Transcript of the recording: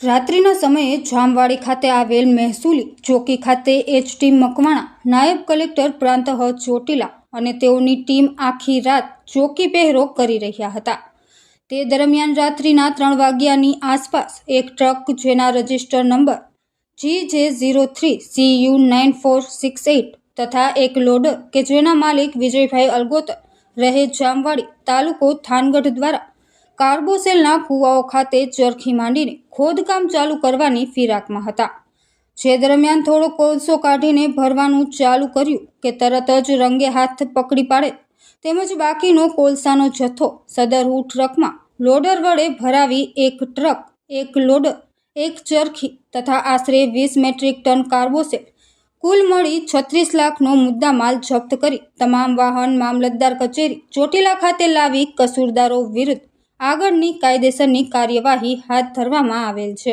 રાત્રિના સમયે જામવાડી ખાતે આવેલ મહેસૂલી ચોકી ખાતે એચ ટી મકવાણા નાયબ કલેક્ટર પ્રાંત ચોટીલા અને તેઓની ટીમ આખી રાત ચોકી પહેરો કરી રહ્યા હતા. તે દરમિયાન રાત્રિના ત્રણ વાગ્યાની આસપાસ એક ટ્રક જેના register number G J zero three C U nine four six eight તથા એક લોડર કે જેના માલિક વિજયભાઈ અલગોતર રહે જામવાડી તાલુકો થાનગઢ દ્વારા કાર્બોસેલના કૂવાઓ ખાતે ચરખી માંડીને ખોદકામ ચાલુ કરવાની ફિરાકમાં હતા. જે દરમિયાન થોડો કોલસો કાઢીને ભરવાનું ચાલુ કર્યું કે તરત જ રંગે હાથ પકડી પાડે. તેમજ બાકીનો કોલસાનો જથ્થો સદરહુ ટ્રકમાં લોડર વડે ભરાવી એક ટ્રક, એક લોડર, એક ચરખી તથા આશરે વીસ મેટ્રિક ટન કાર્બોસેલ, કુલ મળી છત્રીસ લાખનો મુદ્દામાલ જપ્ત કરી તમામ વાહન મામલતદાર કચેરી ચોટીલા ખાતે લાવી કસૂરદારો વિરુદ્ધ આગળની કાયદેસરની કાર્યવાહી હાથ ધરવામાં આવેલ છે.